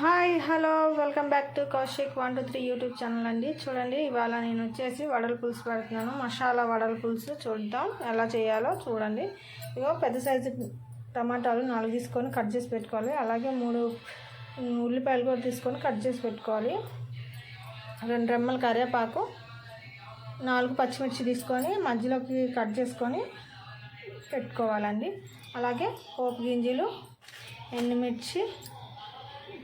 Hi hello welcome back to Kaushik one two three YouTube channel అండి. చూడండి ఇవాళ నేను వచ్చేసి వడల పులుసు పెడుతున్నాను. మసాలా వడల పులుసు చూద్దాం ఎలా చేయాలో చూడండి. ఇగో పెద్ద సైజు టమాటాలు నాలుగు తీసుకొని కట్ చేసి పెట్టుకోవాలి. అలాగే మూడు ఉల్లిపాయలు కూడా తీసుకొని కట్ చేసి పెట్టుకోవాలి. రెండు రెమ్మల కరివేపాకు నాలుగు పచ్చిమిర్చి తీసుకొని మధ్యలోకి కట్ చేసుకొని పెట్టుకోవాలండి. అలాగే పోపు గింజలు ఎండుమిర్చి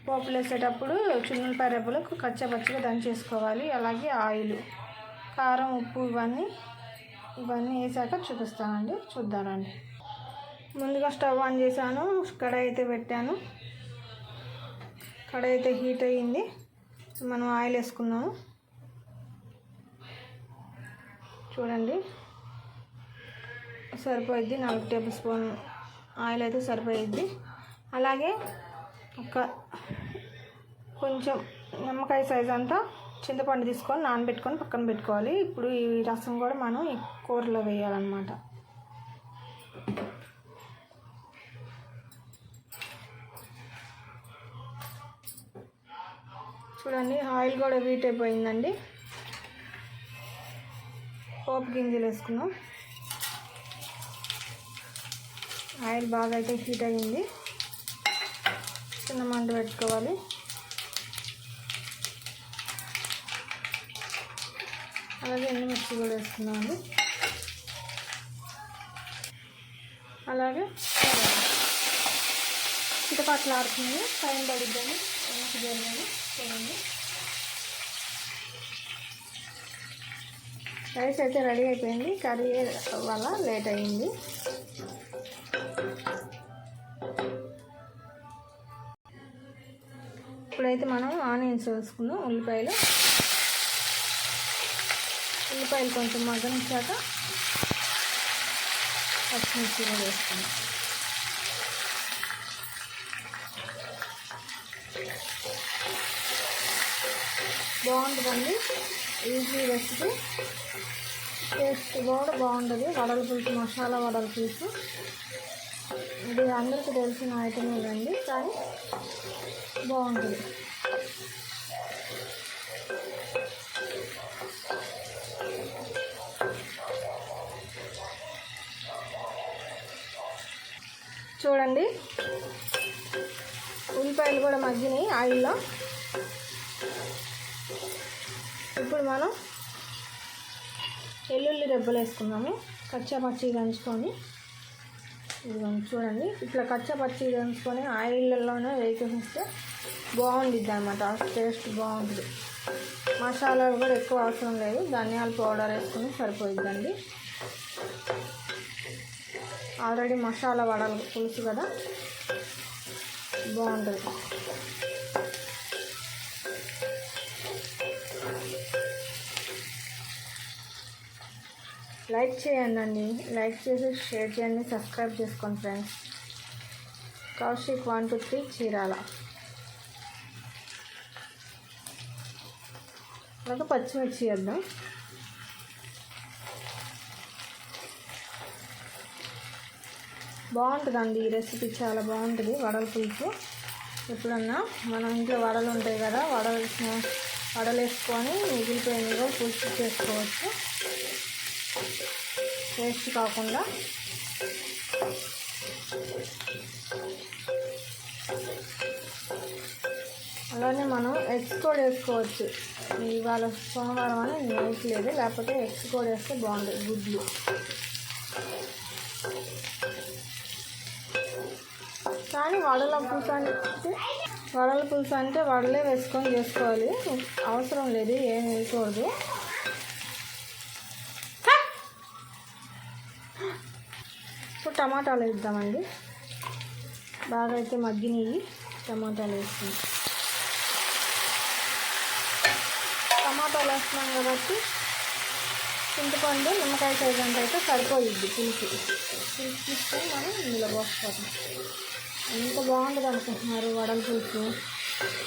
పోపులు వేసేటప్పుడు చున్నులపాయ రెబ్బలకు కచ్చపచ్చగా దంచేసుకోవాలి. అలాగే ఆయిల్ కారం ఉప్పు ఇవన్నీ ఇవన్నీ వేసాక చూపిస్తానండి. చూద్దానండి ముందుగా స్టవ్ ఆన్ చేశాను. కడాయి అయితే పెట్టాను. కడాయి అయితే హీట్ అయ్యింది. మనం ఆయిల్ వేసుకున్నాము. చూడండి. సరిపోయిద్ది. నాలుగు టేబుల్ స్పూన్ ఆయిల్ అయితే సరిపోయిద్ది. అలాగే ఒక కొంచెం నిమ్మకాయ సైజ్ అంతా చింతపండు తీసుకొని నానబెట్టుకొని పక్కన పెట్టుకోవాలి. ఇప్పుడు ఈ రసం కూడా మనం ఈ కూరలో వేయాలన్నమాట. చూడండి ఆయిల్ కూడా వీట్ అయిపోయిందండి. పోపు గింజలు వేసుకున్నాం ఆయిల్ బాగా అయితే హీట్ అయ్యింది. చిన్న మంట పెట్టుకోవాలి. అలాగే ఎండుమిర్చి కూడా వేసుకున్నాను. అలాగే చిటపాట్లు ఆడుతుంది. టైం పడిద్దని వెనక్కి జరిగింది చూడండి రైస్ అయితే రెడీ అయిపోయింది. కర్రీ వల్ల లేట్ అయింది. ఇప్పుడైతే మనం ఆనియన్స్ వేసుకుందాం ఉల్లిపాయలు. ఉల్లిపాయలు కొంచెం మగ్గనిచ్చాక పచ్చిమిర్చి కూడా వేసుకుందాం. బాగుంటుందండి. Easy recipe. టేస్ట్ కూడా బాగుంటుంది. వడల పులుసు మసాలా వడల పులుసు ఇది అందరికీ తెలిసిన ఐటమే అండి కానీ బాగుంటుంది. చూడండి. ఉల్లిపాయలు కూడా మగ్గినాయి ఆయిల్లో. ఇప్పుడు మనం వెల్లుల్లి రెబ్బలు వేసుకున్నాము కచ్చా పచ్చి దంచుకొని చూడండి. ఇట్లా కచ్చా పచ్చి దంచుకొని ఆయిల్లోనే వేసేస్తే బాగుండిద్ది అనమాట టేస్ట్ బాగుంటుంది. మసాలాలు కూడా ఎక్కువ అవసరం లేదు. ధనియాల పౌడర్ వేసుకుని సరిపోయిద్దండి. ఆల్రెడీ మసాలా వడలు పులుసు కదా? బాగుంటుంది. లైక్ చేయండి అండి. లైక్ చేసి షేర్ చేయండి సబ్స్క్రైబ్ చేసుకోండి friends. Kaushik one two three Chirala. అలాగే పచ్చిమిర్చి వేద్దాం? బాగుంటుందండి ఈ రెసిపీ చాలా బాగుంటుంది వడల పులుసు. ఎప్పుడన్నా మన ఇంట్లో వడలు ఉంటాయి కదా వడలు వడలు వేసుకొని మిగిలిపోయింది కూడా పులుసు చేసుకోవచ్చు. టేస్ట్ కాకుండా. అలానే మనం ఎగ్స్ కూడా వేసుకోవచ్చు. ఇవాళ సోమవారం అని నేను వేయట్లేదు లేకపోతే ఎగ్స్ కూడా వేస్తే బాగుంటుంది గుడ్లు. కానీ వడల పులుసు అంటే వడల పులుసు అంటే వడలే వేసుకొని చేసుకోవాలి. అవసరం లేదు ఏం వేయకూడదు. ఇప్పుడు టమాటాలు వేద్దామండి. బాగా అయితే మగ్గినవి టమాటాలు వేస్తాం. టమాటాలు వేస్తున్నాం కాబట్టి చింతపండు నిమ్మకాయ సైజంత అయితే సరిపోయిద్ది పులుసు. పులుసు తీసుకొని మనం ఇందులో పోసుకోవాలి ఎంత బాగుంటుంది అనుకుంటున్నారు వడల పులుసు?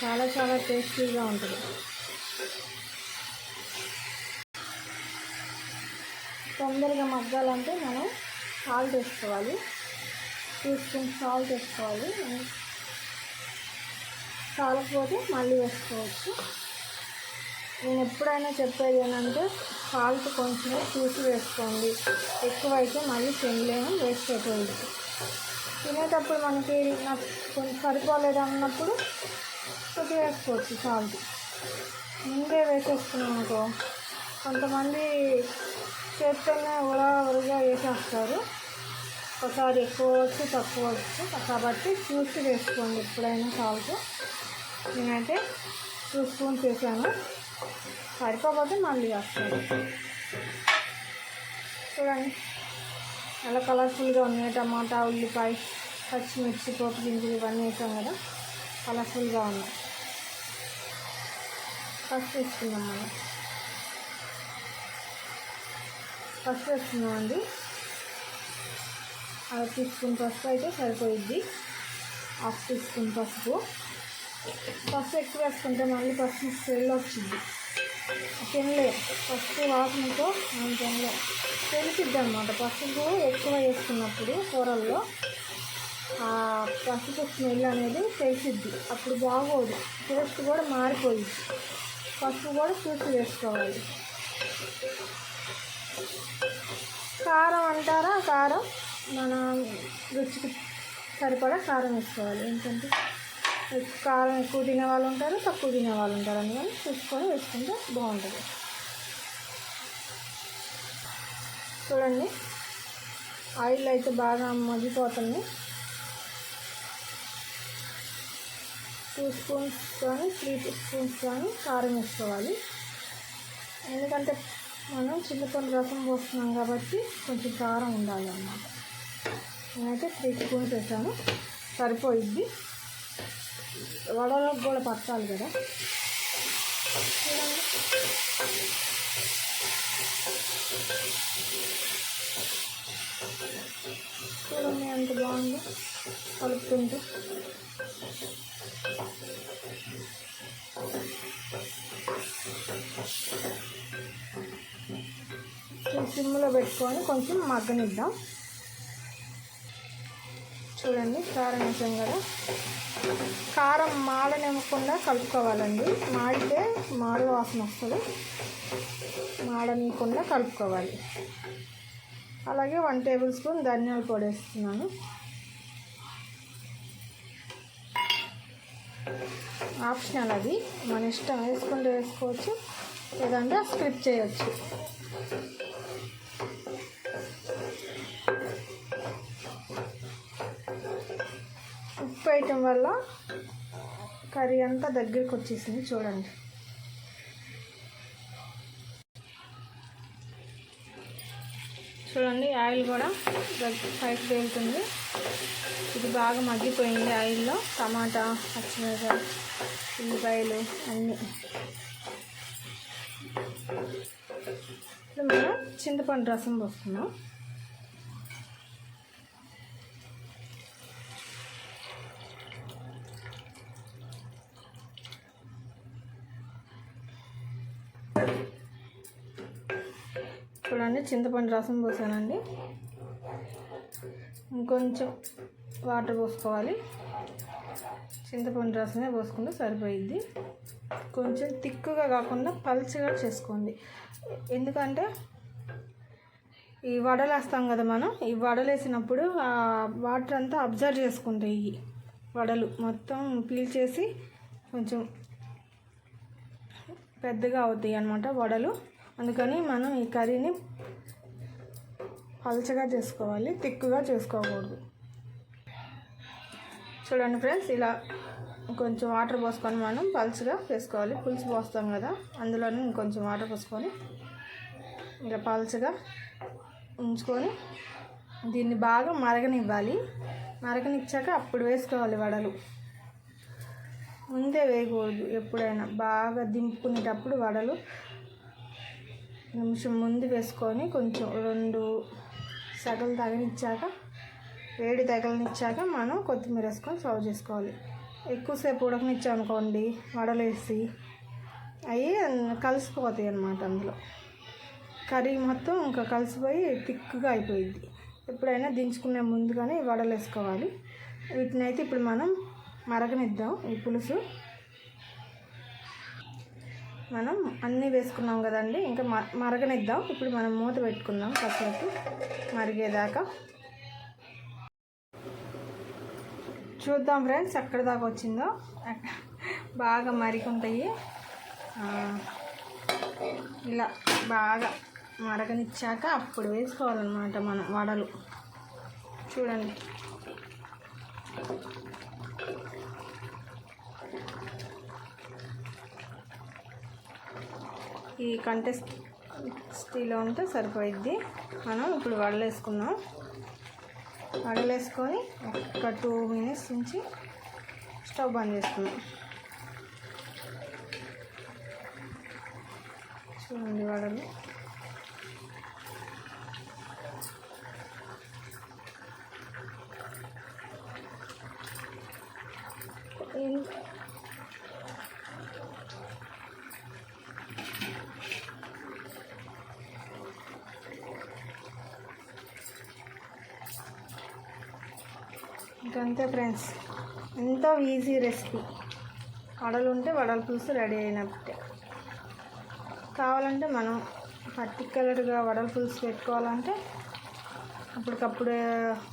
చాలా చాలా టేస్టీగా ఉంటుంది. తొందరగా మగ్గాలంటే మనం సాల్ట్ వేసుకోవాలి. టూ స్పూన్ సాల్ట్ వేసుకోవాలి. చాలకపోతే మళ్ళీ వేసుకోవచ్చు. నేను ఎప్పుడైనా చెప్పేది ఏంటంటే సాల్ట్ కొంచెం చూసి వేసుకోండి. ఎక్కువైతే మళ్ళీ తినలేము వేస్ట్ అయిపోయింది తినేటప్పుడు మనకి నాకు కొంచెం సరిపోలేదు అన్నప్పుడు కొద్దిగా వేసుకోవచ్చు సాల్ట్. ముందే వేసేసుకున్నాం అనుకో కొంతమంది చేత్తోనే ఉరా ఉరగా వేసేస్తారు. ఒకసారి ఎక్కువ వచ్చు తక్కువ వచ్చు. కాబట్టి చూసి వేసుకోండి ఎప్పుడైనా సాల్ట్. నేనైతే టూ స్పూన్స్ వేసాను. సరిపోకపోతే మళ్ళీ వేస్తాను. చూడండి. చాలా కలర్ఫుల్గా ఉన్నాయి. టమాటా ఉల్లిపాయ పచ్చిమిర్చి పోపు గింజలు ఇవన్నీ వేసాం కదా. కలర్ఫుల్గా ఉన్నాయి. ఫస్ట్ వేసుకుందాం మనం. ఫస్ట్ వేసుకుందామండి అర టీ స్పూన్ పసుపు అయితే సరిపోయిద్ది. హాఫ్ టీ స్పూన్ పసుపు. పసుపు ఎక్కువ వేసుకుంటే మళ్ళీ పసుపు స్మెల్ వచ్చింది. తినలే పసుపు వాసనతో మనం తినలేం తెలిసిద్ది అనమాట పసుపు ఎక్కువ వేసుకున్నప్పుడు కూరల్లో ఆ పసుపు స్మెల్ అనేది తెలిసిద్ది. అప్పుడు బాగోదు. టేస్ట్ కూడా మారిపోయింది పసుపు కూడా చూసి వేసుకోవాలి. కారం అంటారా? కారం? మన రుచికి సరిపడా కారం వేసుకోవాలి. ఏంటంటే కారం ఎక్కువ తినే వాళ్ళు ఉంటారు తక్కువ తినే వాళ్ళు ఉంటారు అందుకని చూసుకొని వేసుకుంటే బాగుంటుంది. చూడండి ఆయిల్ అయితే బాగా మగ్గిపోతుంది. టూ స్పూన్స్ కానీ త్రీ స్పూన్స్ కానీ కారం వేసుకోవాలి. ఎందుకంటే మనం చిన్నపల్లి రసం పోస్తున్నాం కాబట్టి కొంచెం కారం ఉండాలి అన్నమాట. నేనైతే త్రీ స్పూన్స్ వేసాను. సరిపోయిద్ది. వడలోకి కూడా పట్టాలి కదా చూడండి. ఎంత బాగుందో కలుపుకుంటూ సిమ్లో పెట్టుకొని కొంచెం మగ్గనిద్దాం చూడండి కారం వేసాం కదా. కారం మాడనివ్వకుండా కలుపుకోవాలండి. మాడితే మాడు వాసన వస్తుంది. మాడనివ్వకుండా కలుపుకోవాలి. అలాగే వన్ టేబుల్ స్పూన్ ధనియాల పొడి వేస్తున్నాను. ఆప్షనల్ అది. మన ఇష్టం వేసుకుంటే వేసుకోవచ్చు లేదంటే స్క్రిప్ చేయొచ్చు ఉప్పు వేయటం వల్ల కర్రీ అంతా దగ్గరికి వచ్చేసింది చూడండి. చూడండి ఆయిల్ కూడా పైకి తేలుతుంది. ఇది బాగా మగ్గిపోయింది ఆయిల్లో. టమాటా పచ్చిమిరపకాయ ఉల్లిపాయలు అన్నీ. ఇప్పుడు మనం చింతపండు రసం పోస్తున్నాం చూడండి చింతపండు రసం పోసానండి. ఇంకొంచెం వాటర్ పోసుకోవాలి. చింతపండు రసమే పోసుకుంటే సరిపోయిద్ది. కొంచెం తిక్కుగా కాకుండా పల్చగా చేసుకోండి. ఎందుకంటే ఈ వడలేస్తాం కదా మనం ఈ వడలేసినప్పుడు ఆ వాటర్ అంతా అబ్జర్వ్ చేసుకుంటాయి వడలు మొత్తం పీల్చేసి కొంచెం పెద్దగా అవుతాయి అన్నమాట వడలు. అందుకని మనం ఈ కర్రీని పలచగా చేసుకోవాలి తిక్కుగా చేసుకోకూడదు. చూడండి ఫ్రెండ్స్ ఇలా కొంచెం వాటర్ పోసుకొని మనం పల్చగా వేసుకోవాలి పులుసు పోస్తాం కదా అందులోనే ఇంకొంచెం వాటర్ పోసుకొని ఇలా పల్చగా ఉంచుకొని దీన్ని బాగా మరగనివ్వాలి. మరగనిచ్చాక అప్పుడు వేసుకోవాలి వడలు. ముందే వేయకూడదు ఎప్పుడైనా. బాగా దింపుకునేటప్పుడు వడలు నిమిషం ముందు వేసుకొని కొంచెం రెండు సగం తగనిచ్చాక వేడి తగలనిచ్చాక మనం కొత్తిమీర వేసుకొని సర్వ్ చేసుకోవాలి. ఎక్కువసేపు ఉడకనిచ్చామనుకోండి అనుకోండి వడలేసి అవి కలిసిపోతాయి అన్నమాట అందులో. కర్రీ మొత్తం ఇంకా కలిసిపోయి థిక్గా అయిపోయింది ఎప్పుడైనా దించుకునే ముందుగానే వడలు వేసుకోవాలి ఇప్పుడు మనం మరగనిద్దాం. ఈ పులుసు మనం అన్నీ వేసుకున్నాం కదండి. ఇంకా మ మరగనిద్దాం. ఇప్పుడు మనం మూత పెట్టుకుందాం కాసేపు మరిగేదాకా. చూద్దాం ఫ్రెండ్స్ ఎక్కడ దాకా వచ్చిందో. బాగా మరిగుంటాయి. ఇలా బాగా మరగనిచ్చాక అప్పుడు వేసుకోవాలన్నమాట మనం వడలు. చూడండి. ఈ కంటెస్ట్ స్టీలో ఉంటే సరిపోయిద్ది. మనం ఇప్పుడు వడలేసుకున్నాం వడలేసుకొని ఒక టూ మినిట్స్ నుంచి స్టవ్ బంద్ చేసుకుందాం. చూడండి వడలు. ఇంకంతే ఫ్రెండ్స్. ఎంతో ఈజీ రెసిపీ. వడలు ఉంటే వడల పులుసు రెడీ అయినట్టే. కావాలంటే మనం పర్టికులర్గా వడల పులుసు పెట్టుకోవాలంటే అప్పటికప్పుడే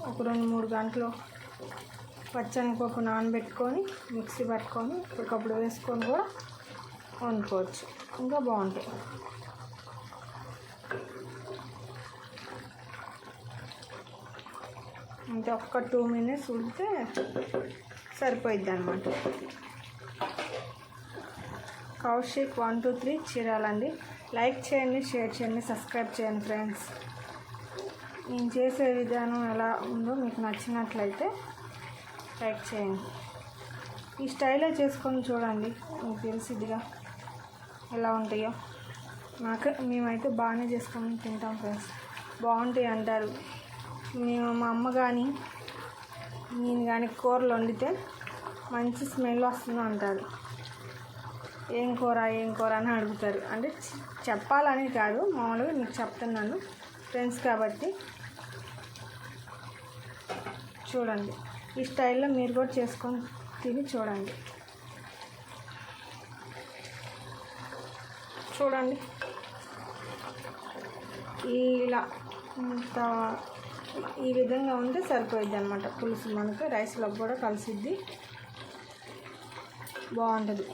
ఒక రెండు మూడు గంటలు పచ్చనిపప్పు నానబెట్టుకొని మిక్సీ పట్టుకొని అప్పటికప్పుడు వేసుకొని కూడా వండుకోవచ్చు. ఇంకా బాగుంటాయి. అంటే ఒక్క టూ మినిట్స్ ఉడితే సరిపోయిద్ది అనమాట కౌశిక్ వన్ టూ త్రీ చీరాలండి. లైక్ చేయండి షేర్ చేయండి సబ్స్క్రైబ్ చేయండి ఫ్రెండ్స్. నేను చేసే విధానం ఎలా ఉందో మీకు నచ్చినట్లయితే లైక్ చేయండి. ఈ స్టైల్లో చేసుకొని చూడండి మీకు తెలిసిద్దిగా ఎలా ఉంటాయో. నాకు మేమైతే బాగానే చేసుకొని తింటాం ఫ్రెండ్స్. బాగుంటాయి అంటారు. మేము మా అమ్మ కానీ నేను కానీ కూరలు వండితే మంచి స్మెల్ వస్తుంది అంటారు. ఏం కూర ఏం కూర అని అడుగుతారు. అంటే చెప్పాలని కాదు మామూలుగా మీకు చెప్తున్నాను. ఫ్రెండ్స్ కాబట్టి చూడండి. ఈ స్టైల్లో మీరు కూడా చేసుకొని తిని చూడండి. చూడండి. ఇలా ఇంత ఈ విధంగా ఉంటే సరిపోయిద్ది అనమాట పులుసు మనకు రైస్లో కూడా కలిసిద్ది. బాగుంటుంది.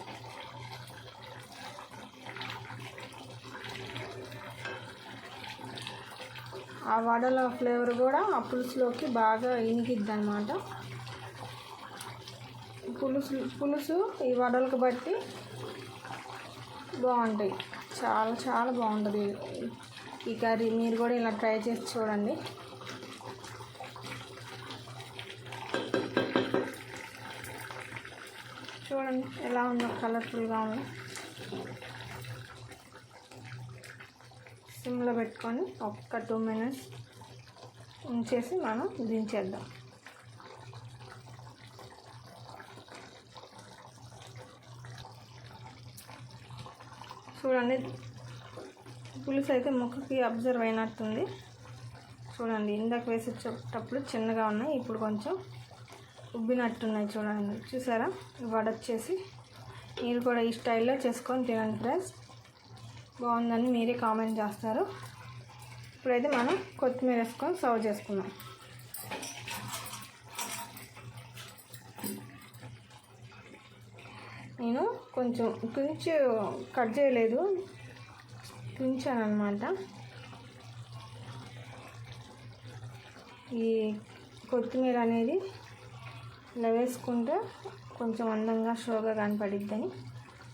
ఆ వడల ఫ్లేవర్ కూడా ఆ పులుసులోకి బాగా ఇనికిద్ది అనమాట పులుసు పులుసు ఈ వడలకు బట్టి బాగుంటాయి. చాలా చాలా బాగుంటుంది ఈ కర్రీ. మీరు కూడా ఇలా ట్రై చేసి చూడండి. చూడండి ఎలా ఉందో కలర్ఫుల్గా ఉంది. సిమ్లో పెట్టుకొని ఒక్క టూ మినిట్స్ ఉంచేసి మనం దించేద్దాం. చూడండి పులుసు అయితే ముక్కకి అబ్జర్వ్ అయినట్టుంది. చూడండి ఇందాక వేసేటప్పుడు చిన్నగా ఉన్నాయి ఇప్పుడు కొంచెం ఉబ్బినట్టున్నాయి చూడండి. చూసారా? వడొచ్చేసి మీరు కూడా ఈ స్టైల్లో చేసుకొని తినండి ఫ్రెండ్స్ బాగుందని మీరే కామెంట్ చేస్తారు. ఇప్పుడైతే మనం కొత్తిమీర వేసుకొని సర్వ్ చేసుకున్నాం నేను కొంచెం కొంచెం కట్ చేయలేదు. తుంచాను అనమాట ఈ కొత్తిమీర అనేది ఇట్లా వేసుకుంటే కొంచెం అందంగా షోగా కనపడిద్దని.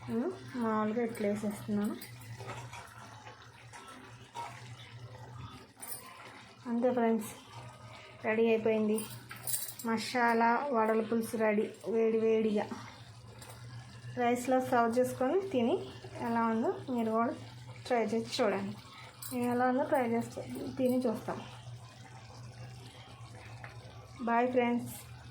నేను మామూలుగా ఇట్లా వేసేస్తున్నాను. అంతే ఫ్రెండ్స్ రెడీ అయిపోయింది. మసాలా వడల పులుసు రెడీ వేడి వేడిగా. రైస్లో సర్వ్ చేసుకొని తిని ఎలా ఉందో మీరు కూడా ట్రై చేసి చూడండి. నేను ఎలా ఉందో ట్రై చేస్తా తిని చూస్తాం. Bye friends.